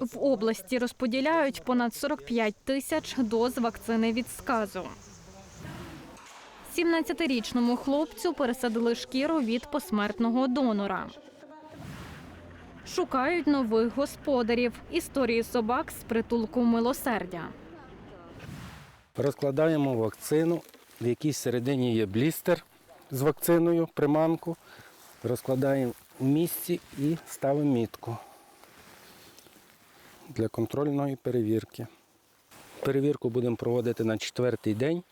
В області розподіляють понад 45 тисяч доз вакцини від сказу. 17-річному хлопцю пересадили шкіру від посмертного донора. Шукають нових господарів. Історії собак з притулку милосердя. Розкладаємо вакцину, в якій всередині є блістер з вакциною, приманку. Розкладаємо в місці і ставимо мітку для контрольної перевірки. Перевірку будемо проводити на четвертий день.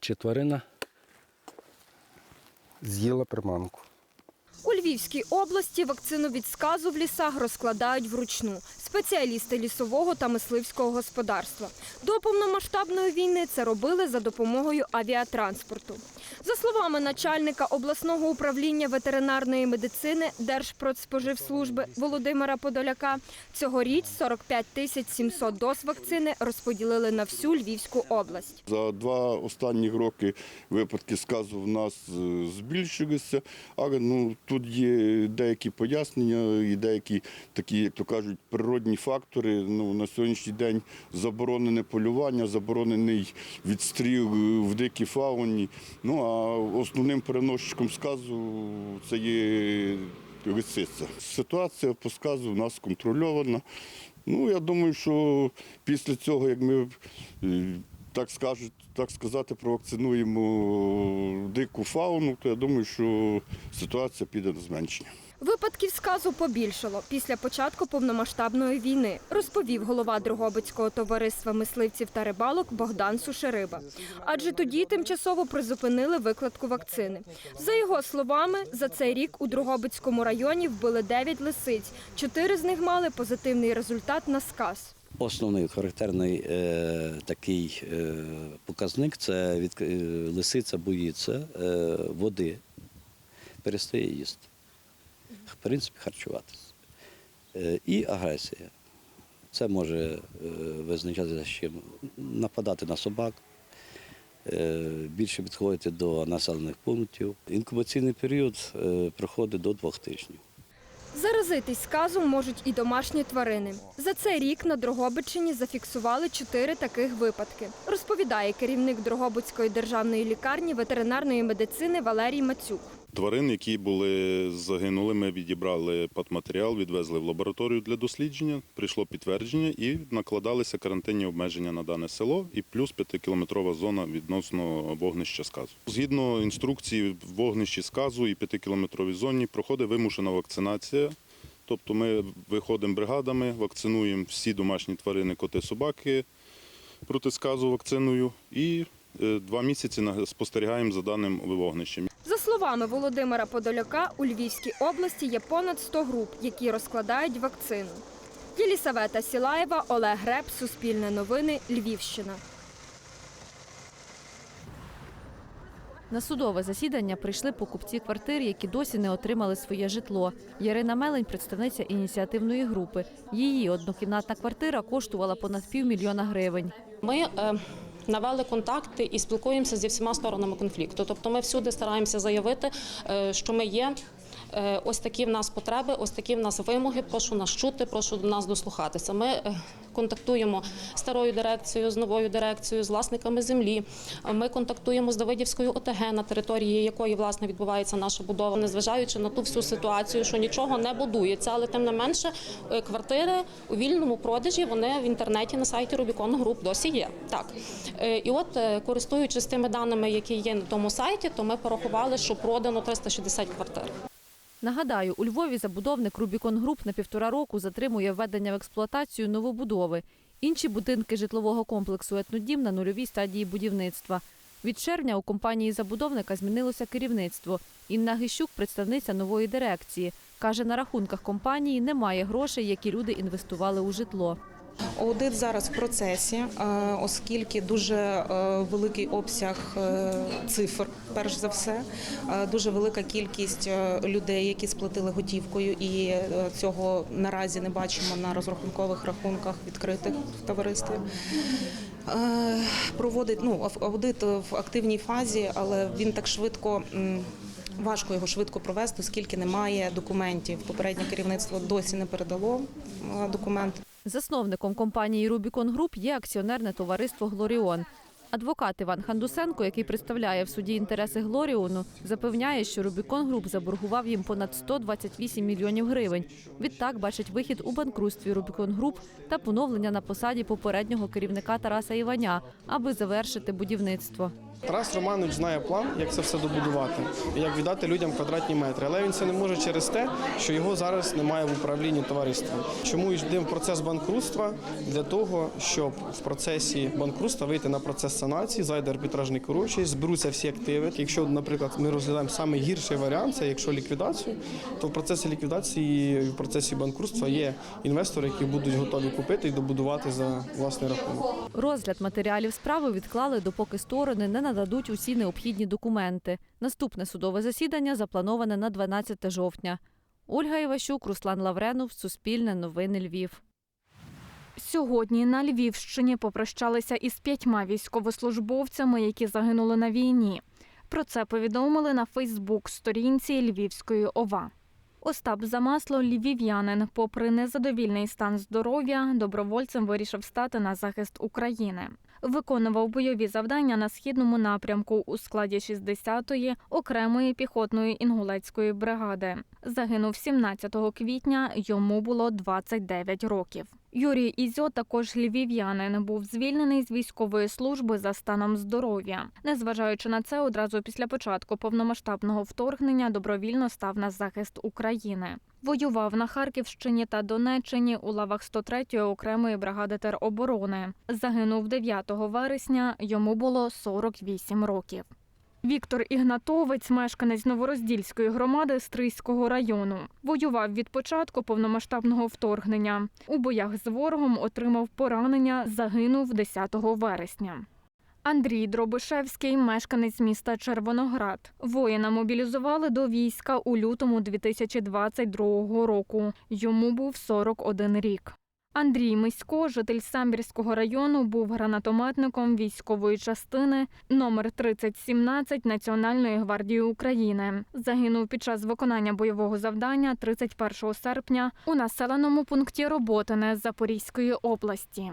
Чи з'їла приманку. У Львівській області вакцину від сказу в лісах розкладають вручну спеціалісти лісового та мисливського господарства. До повномасштабної війни це робили за допомогою авіатранспорту. За словами начальника обласного управління ветеринарної медицини Держпродспоживслужби Володимира Подоляка, цьогоріч 45 тисяч 700 доз вакцини розподілили на всю Львівську область. За два останні роки випадки сказу в нас е, збільшилися, але ну, тут є деякі пояснення і деякі такі, як то кажуть, природні фактори. Ну, на сьогоднішній день заборонене полювання, заборонений відстріл в дикій фауні. Ну а основним переносчиком сказу це є лисиця. Ситуація по сказу в нас контрольована. Ну, я думаю, що після цього, як ми е, так скажуть, так сказати, провакцинуємо дику фауну, то я думаю, що ситуація піде на зменшення. Випадків сказу побільшало після початку повномасштабної війни, розповів голова Дрогобицького товариства мисливців та рибалок Богдан Сушериба. Адже тоді тимчасово призупинили викладку вакцини. За його словами, за цей рік у Дрогобицькому районі вбили 9 лисиць. Чотири з них мали позитивний результат на сказ. Основний характерний е, такий е, показник це від, е, лисиця боїться е, води, перестає їсти, в принципі, харчуватися. Е, і агресія. Це може е, визначатися чим нападати на собак, е, більше підходити до населених пунктів. Інкубаційний період е, проходить до двох тижнів. Заразитись сказом можуть і домашні тварини. За цей рік на Дрогобичині зафіксували чотири таких випадки. Розповідає керівник Дрогобицької державної лікарні ветеринарної медицини Валерій Мацюк. Тварин, які були загинули, ми відібрали патматеріал, відвезли в лабораторію для дослідження. Прийшло підтвердження і накладалися карантинні обмеження на дане село, і плюс п'ятикілометрова зона відносно вогнища сказу. Згідно інструкції, в вогнищі сказу і п'ятикілометровій зоні проходить вимушена вакцинація. Тобто ми виходимо бригадами, вакцинуємо всі домашні тварини, коти, собаки проти сказу вакциною і е, два місяці спостерігаємо за даним вогнищем. За словами Володимира Подоляка, у Львівській області є понад 100 груп, які розкладають вакцину. Єлісавета Сілаєва, Олег Греб, Суспільне новини, Львівщина. На судове засідання прийшли покупці квартир, які досі не отримали своє житло. Ярина Мелень, представниця ініціативної групи. Її однокімнатна квартира коштувала понад півмільйона гривень. Ми е, навели контакти і спілкуємося зі всіма сторонами конфлікту. Тобто ми всюди стараємося заявити, е, що ми є. Е, Ось такі в нас потреби, ось такі в нас вимоги. Прошу нас чути, прошу до нас дослухатися. Ми е, контактуємо з старою дирекцією, з новою дирекцією, з власниками землі. Ми контактуємо з Давидівською ОТГ, на території якої власне відбувається наша будова, незважаючи на ту всю ситуацію, що нічого не будується, але тим не менше е, квартири у вільному продажі вони в інтернеті на сайті Rubicon Group досі є. Так і от користуючись тими даними, які є на тому сайті, то ми порахували, що продано 360 квартир. Нагадаю, у Львові забудовник Рубікон Груп на півтора року затримує введення в експлуатацію новобудови. Інші будинки житлового комплексу «Етнодім» на нульовій стадії будівництва. Від червня у компанії забудовника змінилося керівництво. Інна Гищук, представниця нової дирекції, каже, на рахунках компанії немає грошей, які люди інвестували у житло. Аудит зараз в процесі, е, оскільки дуже е, великий обсяг е, цифр, перш за все, дуже велика кількість людей, які сплатили готівкою, і цього наразі не бачимо на розрахункових рахунках відкритих в товаристві. Проводить ну аудит в активній фазі, але він так швидко. Важко його швидко провести, оскільки немає документів. Попереднє керівництво досі не передало е, документ. Засновником компанії Рубікон Груп є акціонерне товариство Глоріон. Адвокат Іван Хандусенко, який представляє в суді інтереси Глоріону, запевняє, що Рубікон Груп заборгував їм понад 128 мільйонів гривень. Відтак бачить вихід у банкрутстві Рубікон Груп та поновлення на посаді попереднього керівника Тараса Іваня, аби завершити будівництво. Тарас Романович знає план, як це все добудувати, як віддати людям квадратні метри. Але він це не може через те, що його зараз немає в управлінні товариством. Чому йдемо в процес банкрутства? Для того, щоб в процесі банкрутства вийти на процес санації, зайде арбітражний керуючий, зберуться всі активи. Якщо, наприклад, ми розглядаємо саме гірший варіант, це якщо ліквідацію, то в процесі ліквідації, в процесі банкрутства є інвестори, які будуть готові купити і добудувати за власний рахунок. Розгляд матеріалів справи відклали, допоки сторони не нададуть усі необхідні документи. Наступне судове засідання заплановане на 12 жовтня. Ольга Іващук, Руслан Лавренов, Суспільне новини Львів. Сьогодні на Львівщині попрощалися із п'ятьма військовослужбовцями, які загинули на війні. Про це повідомили на Фейсбук-сторінці Львівської ОВА. Остап Замасло, львів'янин, попри незадовільний стан здоров'я, добровольцем вирішив стати на захист України. Виконував бойові завдання на східному напрямку у складі 60-ї окремої піхотної інгулецької бригади. Загинув 17 квітня. Йому було 29 років. Юрій Ізьо, також львів'янин, був звільнений з військової служби за станом здоров'я. Незважаючи на це, одразу після початку повномасштабного вторгнення добровільно став на захист України. Воював на Харківщині та Донеччині у лавах 103-ї окремої бригади тероборони. Загинув 9 вересня. Йому було 48 років. Віктор Ігнатовець, мешканець Новороздільської громади Стрийського району, воював від початку повномасштабного вторгнення. У боях з ворогом отримав поранення, загинув 10 вересня. Андрій Дробишевський, мешканець міста Червоноград. Воїна мобілізували до війська у лютому 2022 року. Йому був 41 рік. Андрій Мисько, житель Самбірського району, був гранатометником військової частини номер 3017 Національної гвардії України. Загинув під час виконання бойового завдання 31 серпня у населеному пункті Роботине Запорізької області.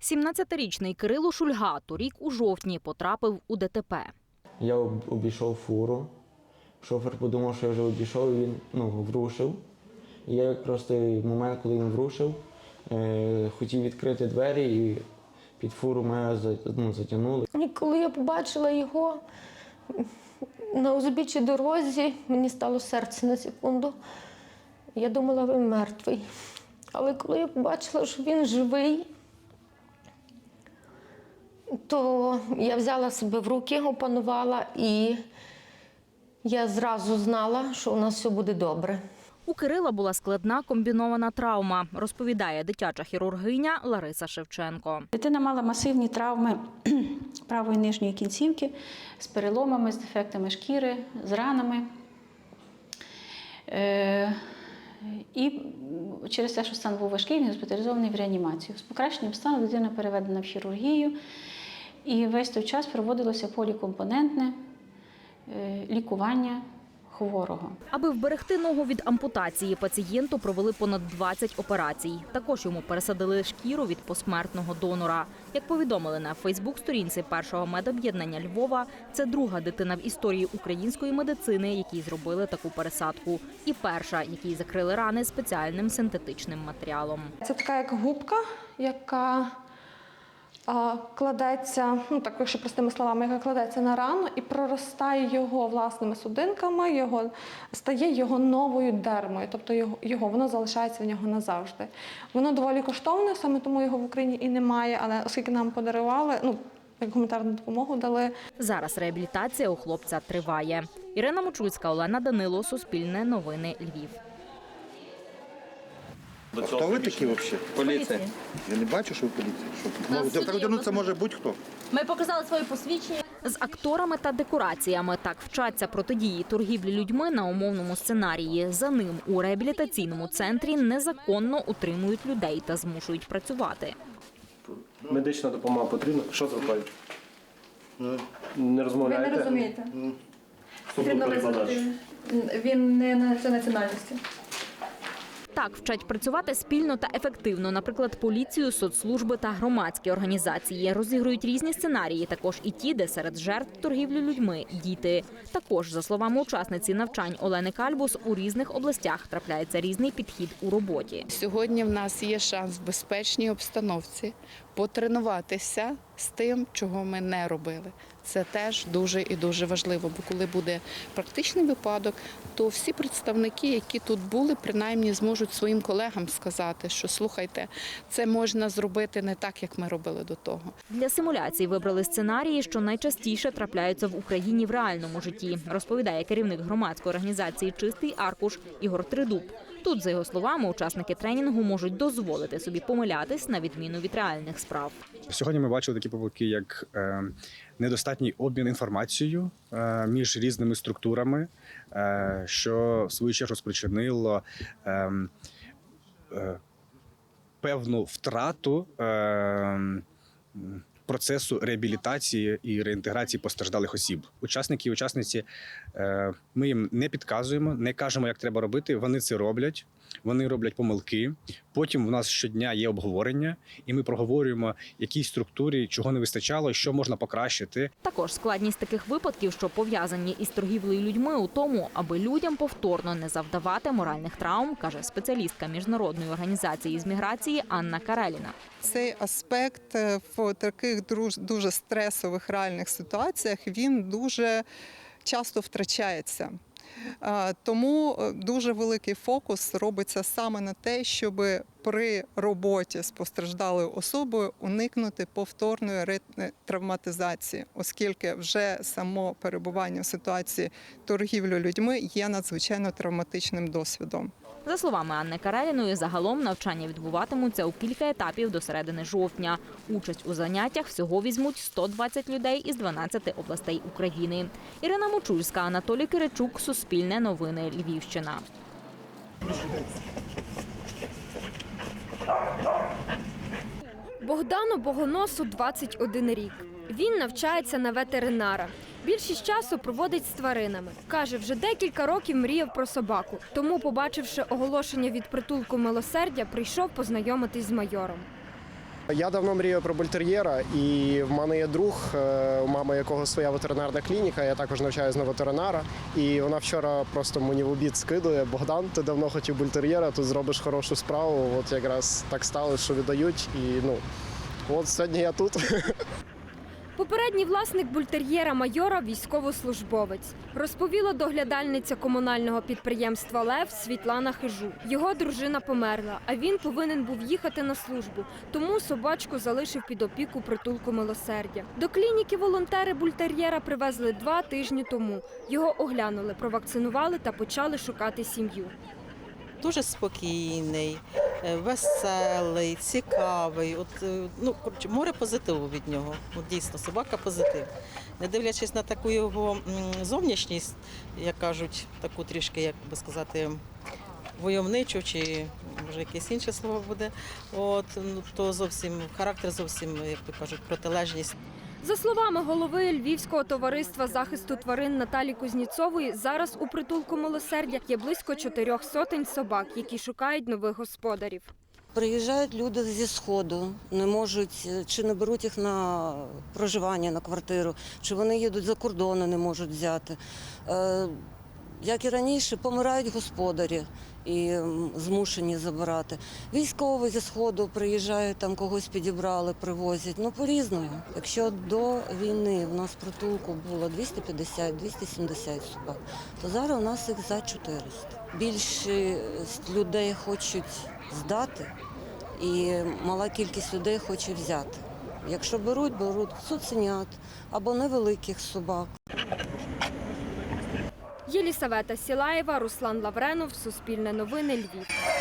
17-річний Кирило Шульга торік у жовтні потрапив у ДТП. Я обійшов фуру. Шофер подумав, що я вже обійшов, і він ну, врушив. Я якраз той момент, коли він врушив, е, хотів відкрити двері і під фуру мене ну, затягнули. І коли я побачила його на узбіччі дорозі, мені стало серце на секунду. Я думала, він мертвий. Але коли я побачила, що він живий, то я взяла себе в руки, опанувала, і я зразу знала, що у нас все буде добре. У Кирила була складна комбінована травма, розповідає дитяча хірургиня Лариса Шевченко. Дитина мала масивні травми правої нижньої кінцівки з переломами, з дефектами шкіри, з ранами. Е, і через те, що стан був важкий, він госпіталізований в реанімацію. З покращенням стану дитина переведена в хірургію, і весь той час проводилося полікомпонентне е, лікування хворого. Аби вберегти ногу від ампутації, пацієнту провели понад 20 операцій. Також йому пересадили шкіру від посмертного донора. Як повідомили на Фейсбук-сторінці першого медоб'єднання Львова, це друга дитина в історії української медицини, якій зробили таку пересадку, і перша, якій закрили рани спеціальним синтетичним матеріалом. Це така як губка, яка кладеться, ну так, якщо простими словами, яка кладеться на рану і проростає його власними судинками, його, стає його новою дермою, тобто його, його воно залишається в нього назавжди. Воно доволі коштовне, саме тому його в Україні і немає, але оскільки нам подарували, ну, як гуманітарну допомогу дали, Зараз реабілітація у хлопця триває. Ірина Мочульська, Олена Данило, Суспільне новини Львів. Хто ви такі взагалі? Поліція. Я не бачу, що ви поліція. Що? Ну, одягнутися може будь-хто. Ми показали свої посвідчення. З акторами та декораціями так вчаться протидії торгівлі людьми на умовному сценарії. За ним у реабілітаційному центрі незаконно утримують людей та змушують працювати. Медична допомога потрібна. Що з рукою? Не розмовляєте? розумієте? Потрібно визнати. Він не на за національності. Так вчать працювати спільно та ефективно, наприклад, поліцію, соцслужби та громадські організації розігрують різні сценарії, також і ті, де серед жертв торгівлі людьми діти. Також, за словами учасниці навчань Олени Кальбус, у різних областях трапляється різний підхід у роботі. Сьогодні в нас є шанс в безпечній обстановці потренуватися з тим, чого ми не робили. Це теж дуже і дуже важливо, бо коли буде практичний випадок, то всі представники, які тут були, принаймні зможуть своїм колегам сказати, що слухайте, це можна зробити не так, як ми робили до того. Для симуляції вибрали сценарії, що найчастіше трапляються в Україні в реальному житті, розповідає керівник громадської організації Чистий аркуш Ігор Тридуб. Тут, за його словами, учасники тренінгу можуть дозволити собі помилятись на відміну від реальних справ. Сьогодні ми бачили такі помилки, як е, недостатній обмін інформацією е, між різними структурами, е, що в свою чергу спричинило певну втрату. Е, Процесу реабілітації і реінтеграції постраждалих осіб. Учасники і учасниці е, ми їм не підказуємо, не кажемо, як треба робити. Вони це роблять. Вони роблять помилки. Потім в нас щодня є обговорення, і ми проговорюємо, якій структурі чого не вистачало, що можна покращити. Також складність таких випадків, що пов'язані із торгівлею людьми, у тому, аби людям повторно не завдавати моральних травм, каже спеціалістка міжнародної організації з міграції Анна Кареліна. Цей аспект е, в таких дуже стресових реальних ситуаціях він дуже часто втрачається. Тому е, дуже великий фокус робиться саме на те, щоб при роботі з постраждалою особою уникнути повторної травматизації, оскільки вже само перебування в ситуації торгівлі людьми є надзвичайно травматичним досвідом. За словами Анни Кареліної, загалом навчання відбуватимуться у кілька етапів до середини жовтня. Участь у заняттях всього візьмуть 120 людей із 12 областей України. Ірина Мочульська, Анатолій Киричук, Суспільне новини, Львівщина. Богдану Богоносу 21 рік. Він навчається на ветеринара. Більшість часу проводить з тваринами. Каже, вже декілька років мріяв про собаку. Тому, побачивши оголошення від притулку милосердя, прийшов познайомитись з майором. Я давно мрію про бультер'єра, і в мене є друг, е, у мами якого своя ветеринарна клініка. Я також навчаюсь на ветеринара. І вона вчора просто мені в обід скидує. Богдан, ти давно хотів бультер'єра, тут зробиш хорошу справу. От якраз так стало, що віддають. І ну от сьогодні я тут. Попередній власник бультер'єра майора військовослужбовець. Розповіла доглядальниця комунального підприємства Лев Світлана Хижу. Його дружина померла, а він повинен був їхати на службу. Тому собачку залишив під опіку притулку милосердя. До клініки волонтери бультер'єра привезли два тижні тому. Його оглянули, провакцинували та почали шукати сім'ю. дуже спокійний, веселий, цікавий. От, е, ну, коротше, море позитиву від нього. От дійсно, собака позитив. Не дивлячись на таку його зовнішність, як кажуть, таку трішки, як би сказати, войовничу чи може якесь інше слово буде, от, ну, то зовсім характер зовсім, як то кажуть, протилежність. За словами голови Львівського товариства захисту тварин Наталі Кузніцової, зараз у притулку милосердя є близько чотирьох сотень собак, які шукають нових господарів. Приїжджають люди зі сходу, не можуть е, чи не беруть їх на проживання на квартиру, чи вони їдуть за кордону, не можуть взяти. Як і раніше, помирають господарі і змушені забирати. Військові зі сходу приїжджають, там когось підібрали, привозять. Ну по-різному. Якщо до війни в нас притулку було 250-270 собак, то зараз у нас їх за 400. Більшість людей хочуть здати, і мала кількість людей хоче взяти. Якщо беруть, беруть цуценят або невеликих собак. Єлісавета Сілаєва, Руслан Лавренов, Суспільне новини, Львів.